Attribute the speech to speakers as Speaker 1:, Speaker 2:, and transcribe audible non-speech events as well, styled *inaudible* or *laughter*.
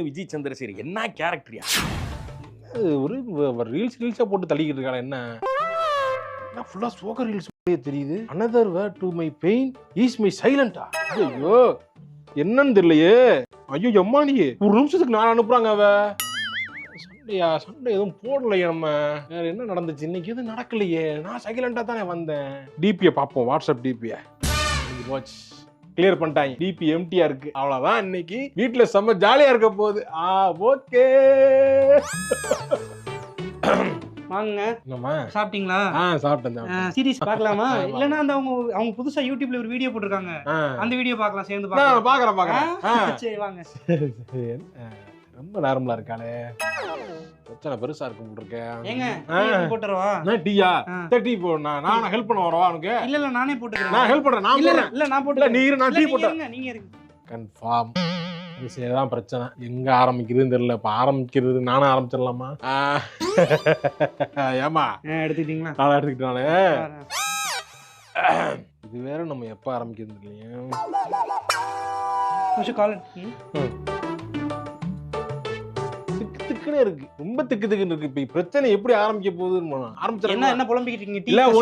Speaker 1: விஜய் சந்திரசேகர் என்ன கேரக்டரியா
Speaker 2: ஒரு ரீல்ஸ் ரீல்ஸா போட்டு தள்ளிக்கிட்டு இருக்காங்க என்ன? என்ன ஃபுல்லா சோக ரீல்ஸ் தெரியுது. Another way to my pain is my சைலண்டா ஐயோ என்னன்னு தெரியலையே. ஐயோ எம்மாடி ஒரு நிமிஷத்துக்கு நான் அனுப்புறாங்க அவ. சண்டையா? சண்டை எதுவும் போடலையே நம்ம. வேற என்ன நடந்துச்சு? இன்னைக்கு எதுவும் நடக்கலையே. நான் சைலண்டா தானே வந்தேன். டிபியை பார்ப்போம். வாட்ஸ்அப் டிபியை போச்சு கிளியர் பண்ணிட்டாங்க. டிபி எம்டியா இருக்கு அவ்வளவுதான் இன்னைக்கு. வீட்டுல செம்ம ஜாலியா இருக்க போகுது. ஆ ஓகே
Speaker 3: வாங்க. சாப்பிட்டீங்களா?
Speaker 2: ஆ சாப்பிட்டேன்.
Speaker 3: சீரிஸ் பார்க்கலாமா. இல்லனா அந்த அவங்க அவங்க புதுசா யூடியூப்ல ஒரு வீடியோ போட்டிருக்காங்க. அந்த வீடியோ பார்க்கலாம் சேர்ந்து பார்க்கலாம்.
Speaker 2: பாக்குறேன். ஆ,
Speaker 3: சரி வாங்க.
Speaker 2: ரொம்ப நார்மலா இருக்காளே. பிரச்சனை பெருசா இருக்கும் போல இருக்கே
Speaker 3: ஏங்க போட்டுறவா
Speaker 2: நான் டீயா? டீ போ நான் ஹெல்ப் பண்ண வரவா உனக்கு
Speaker 3: இல்ல இல்ல நானே போட்டுக்கிறேன்.
Speaker 2: நான் ஹெல்ப் பண்றேன் நான்
Speaker 3: இல்ல இல்ல நான் போட்டுக்கிறேன்
Speaker 2: நீ நான் டீ போட்டேன்
Speaker 3: நீங்க இருங்க
Speaker 2: கன்ஃபார்ம் தான் பிரச்சனை. எங்க ஆரம்பிக்கிறதுன்னு தெரியல இப்ப ஆரம்பிக்கிறது நானும் ஆரம்பிச்சிடலாமா. *laughs* ஏமா
Speaker 3: எடுத்துக்கிட்டீங்களா?
Speaker 2: நான் எடுத்துக்கிட்டானே. இது வேற நம்ம எப்ப ஆரம்பிக்கிறது இல்லையா?
Speaker 3: கொஞ்சம் கால்
Speaker 2: திக்கு திக்குன்னு இருக்கு. ரொம்ப திக்கு திக்குன்னு இருக்கு. இப்ப பிரச்சனை எப்படி ஆரம்பிக்க போகுதுன்னு
Speaker 3: என்ன
Speaker 2: ஆரம்பிச்சிடலாம்
Speaker 3: என்ன புலம்பிக்கிட்டு இருக்கீங்க?